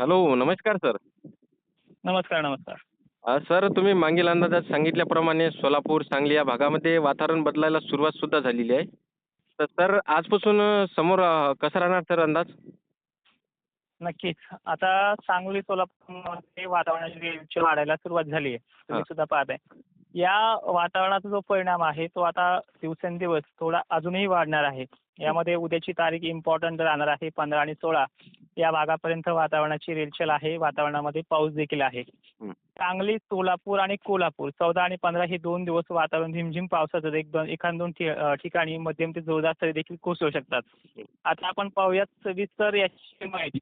Hello नमस्कार sir. नमस्कार नमस्कार. सर तुम्ही मागील अंदाजात सांगितल्याप्रमाणे सोलापूर सांगली या भागामध्ये वातावरण बदलायला सुरुवात सुद्धा झालेली आहे. तर सर आजपासून समोर कसा राहणार सर अंदाज? नक्कीच. आता सांगली सोलापूरमध्ये वातावरणाची वाढायला सुरुवात झाली आहे. तुम्ही. सुद्धा पाहताय. या वातावरणाचा जो परिणाम आहे तो आता दिवसेंदिवस थोडा अजूनही वाढणार आहे. यामध्ये उद्याची तारीख इम्पॉर्टंट राहणार आहे पंधरा आणि सोळा. या भागापर्यंत वातावरणाची रेलचेल आहे. वातावरणामध्ये पाऊस देखील आहे. सांगली सोलापूर आणि कोल्हापूर चौदा आणि पंधरा हे दोन दिवस वातावरण झिमझिम पावसाचं एक दोन एखाद दोन ठिकाणी मध्यम ते जोरदार सरी देखील कोसळू शकतात. आता आपण पाहूयात सविस्तर याची माहिती.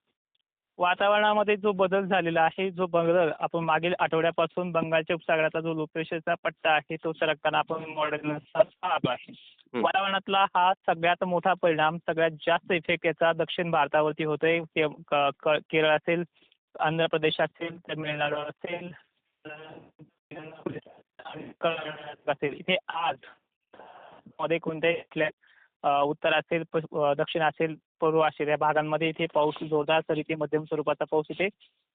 वातावरणामध्ये जो बदल झालेला आहे जो बदल आपण मागील आठवड्यापासून बंगालच्या उपसागराचा जो लो प्रेशरचा पट्टा आहे तो सरकताना आपण मॉडेल आहे. वातावरणातला हा सगळ्यात मोठा परिणाम सगळ्यात जास्त इफेक्ट याचा दक्षिण भारतावरती होतोय. केरळ असेल आंध्र प्रदेश असेल तामिळनाडू असेल असेल. इथे आज मध्ये कोणत्याही उत्तर असेल दक्षिण असेल पूर्व असेल या भागांमध्ये इथे पाऊस जोरदार इथे मध्यम स्वरूपाचा पाऊस इथे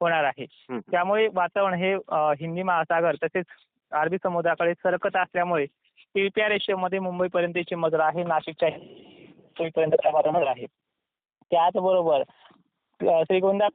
होणार आहे. त्यामुळे वातावरण हे हिंदी महासागर तसेच अरबी समुद्राकडे सरकत असल्यामुळे तिरप्या रेषेमध्ये मुंबईपर्यंतची मजर आहे. नाशिकच्या पर्यंत वातावरण आहे. त्याचबरोबर श्रीगोंदा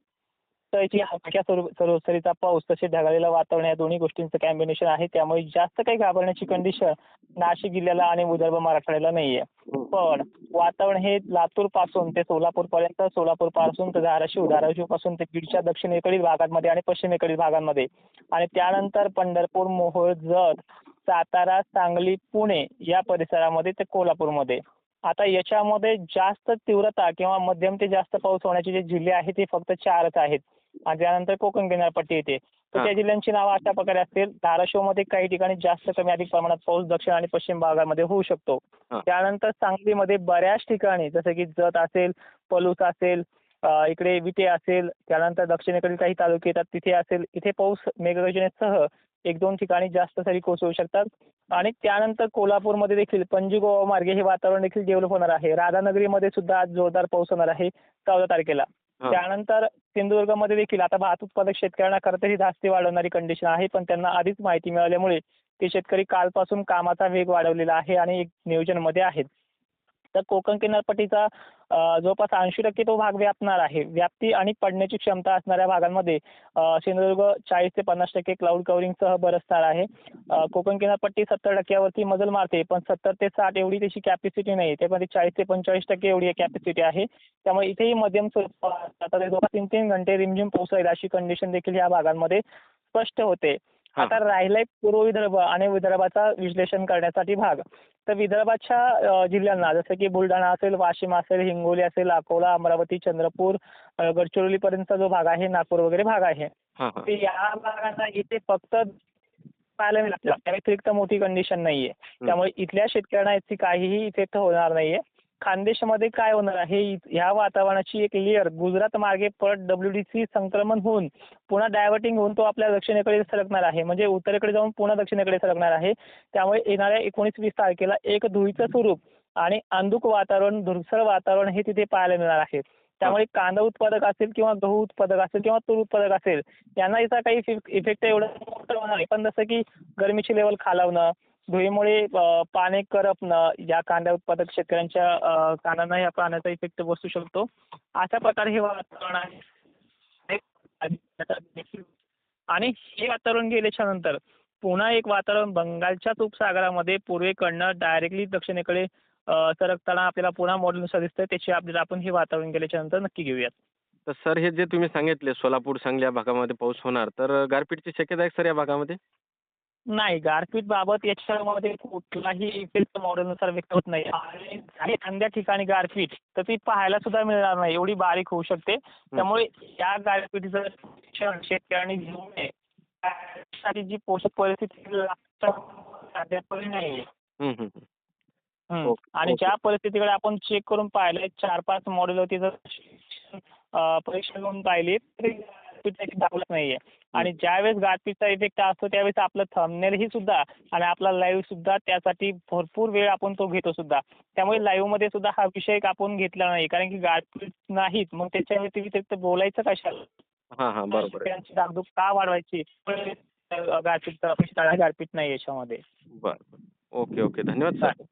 हलक्या सरोसरीचा पाऊस तसेच ढगाळलेलं वातावरण या दोन्ही गोष्टींचं कॉम्बिनेशन आहे. त्यामुळे जास्त काही घाबरण्याची कंडिशन नाशिक जिल्ह्याला आणि विदर्भ मराठवाड्याला नाहीये. पण वातावरण हे लातूरपासून ते सोलापूर पर्यंत सोलापूरपासून ते धाराशिव धाराशिवपासून ते बीडच्या दक्षिणेकडील भागांमध्ये आणि पश्चिमेकडील भागांमध्ये. आणि त्यानंतर पंढरपूर मोहोळ जत सातारा सांगली पुणे या परिसरामध्ये ते कोल्हापूरमध्ये. आता याच्यामध्ये जास्त तीव्रता किंवा मध्यम ते जास्त पाऊस होण्याचे जे जिल्हे आहेत ते फक्त चारच आहेत. आणि त्यानंतर कोकण किनारपट्टी येते तर. त्या जिल्ह्यांची नावं अशा प्रकारे असतील धाराशिवमध्ये काही ठिकाणी जास्त कमी अधिक प्रमाणात पाऊस दक्षिण आणि पश्चिम भागामध्ये होऊ शकतो. त्यानंतर सांगलीमध्ये बऱ्याच ठिकाणी जसं की जत असेल पलूस असेल इकडे विटे असेल त्यानंतर दक्षिणेकडील काही तालुके येतात तिथे असेल इथे पाऊस मेघगर्जनेसह एक दोन ठिकाणी जास्त सरी कोसळू शकतात आणि त्यानंतर कोल्हापूरमध्ये देखील पणजी गोवा मार्गे हे वातावरण देखील डेव्हलप होणार आहे राधानगरीमध्ये सुद्धा आज जोरदार पाऊस होणार आहे चौदा तारखेला. त्यानंतर सिंधुदुर्गमध्ये देखील आता भात उत्पादक शेतकऱ्यांना खरं तर ही धास्ती वाढवणारी कंडिशन आहे पण त्यांना आधीच माहिती मिळाल्यामुळे ते शेतकरी कालपासून कामाचा वेग वाढवलेला आहे आणि एक नियोजनमध्ये आहेत. तर कोकण किनारपट्टीचा जवळपास ऐंशी टक्के तो भाग व्यापणार आहे. व्याप्ती आणि पडण्याची क्षमता असणाऱ्या भागांमध्ये सिंधुदुर्ग चाळीस ते पन्नास टक्के क्लाउड कव्हरिंगसह बरसणार आहे. कोकण किनारपट्टी सत्तर टक्क्यावरती मजल मारते पण सत्तर ते साठ एवढी त्याची कॅपॅसिटी नाही त्यामध्ये चाळीस ते पंचेचाळीस टक्के एवढी कॅपॅसिटी आहे. त्यामुळे इथेही मध्यम स्वरूपात तीन तीन घंटे रिमझिम पाऊस राहील अशी कंडिशन देखील या भागांमध्ये स्पष्ट होते. आता राहिलाय पूर्व विदर्भ आणि विदर्भाचा विश्लेषण करण्यासाठी भाग. तर विदर्भाच्या जिल्ह्यांना जसं की बुलढाणा असेल वाशिम असेल हिंगोली असेल अकोला अमरावती चंद्रपूर अ, गडचिरोलीपर्यंतचा जो भाग आहे नागपूर वगैरे भाग आहे. तर या भागांना इथे फक्त पाहायला मिळालं. व्यतिरिक्त मोठी कंडिशन नाहीये. त्यामुळे इथल्या शेतकऱ्यांना याची काहीही इफेक्ट होणार नाहीये. खानदेशमध्ये काय होणार आहे? ह्या वातावरणाची एक लेअर गुजरात मार्गे परत डब्ल्यूडीसी संक्रमण होऊन पुन्हा डायव्हर्टिंग होऊन तो आपल्या दक्षिणेकडे सरकणार आहे. म्हणजे उत्तरेकडे जाऊन पुन्हा दक्षिणेकडे सरकणार आहे. त्यामुळे येणाऱ्या एकोणीस वीस तारखेला एक धुळीचं स्वरूप आणि अंधुक वातावरण धुरसर वातावरण हे तिथे पाहायला मिळणार आहे. त्यामुळे कांदा उत्पादक असेल किंवा गहू उत्पादक असेल किंवा तूर उत्पादक असेल यांना याचा काही इफेक्ट एवढा मोठा होणार नाही. पण जसं की गरमीची लेवल खालावणं धुळीमुळे पाने करपणं या कांदा उत्पादक शेतकऱ्यांच्या कानांना या पाण्याचा इफेक्ट बसू शकतो. अशा प्रकारे हे वातावरण आहे. आणि हे वातावरण गेल्याच्यानंतर पुन्हा एक वातावरण बंगालच्याच उपसागरामध्ये पूर्वेकडनं डायरेक्टली दक्षिणेकडे सरकताना आपल्याला पुन्हा मॉडेलनुसार दिसतंय. त्याची आपल्याला आपण हे वातावरण गेल्याच्यानंतर नक्की घेऊयात. तर सर हे जे तुम्ही सांगितले सोलापूर सांगली या भागामध्ये पाऊस होणार तर गारपीटची शक्यता आहे सर या भागामध्ये? नाही गारपीट बाबत याच्यामध्ये कुठलाही इफेक्ट मॉडेलनुसार व्यक्त होत नाही. आणि झाली एखाद्या ठिकाणी गारपीट तर ती पाहायला सुद्धा मिळणार नाही. एवढी बारीक होऊ शकते. त्यामुळे या गारपीटीचं शिक्षण शेतकऱ्यांनी घेऊ नये त्यासाठी जी पोषक परिस्थिती नाही. आणि. ज्या परिस्थितीकडे आपण चेक करून पाहिलंय चार पाच मॉडेल होती जर परीक्षा घेऊन पाहिली तरी गारपीट दाखवत नाहीये. आणि ज्यावेळेस गारपीटचा इफेक्ट असतो त्यावेळेस आपलं थंबनेल ही सुद्धा आणि आपला लाईव्ह सुद्धा त्यासाठी भरपूर वेळ आपण तो घेतो सुद्धा. त्यामुळे लाईव्हमध्ये सुद्धा हा विषय आपण घेतला नाही. कारण की गारपीट नाहीत मग त्याच्या व्यतिरिक्त बोलायचं कशाला? शेतकऱ्यांची धाकधूक का वाढवायची? गारपीट गारपीट नाही याच्यामध्ये. बरं ओके ओके. धन्यवाद सर.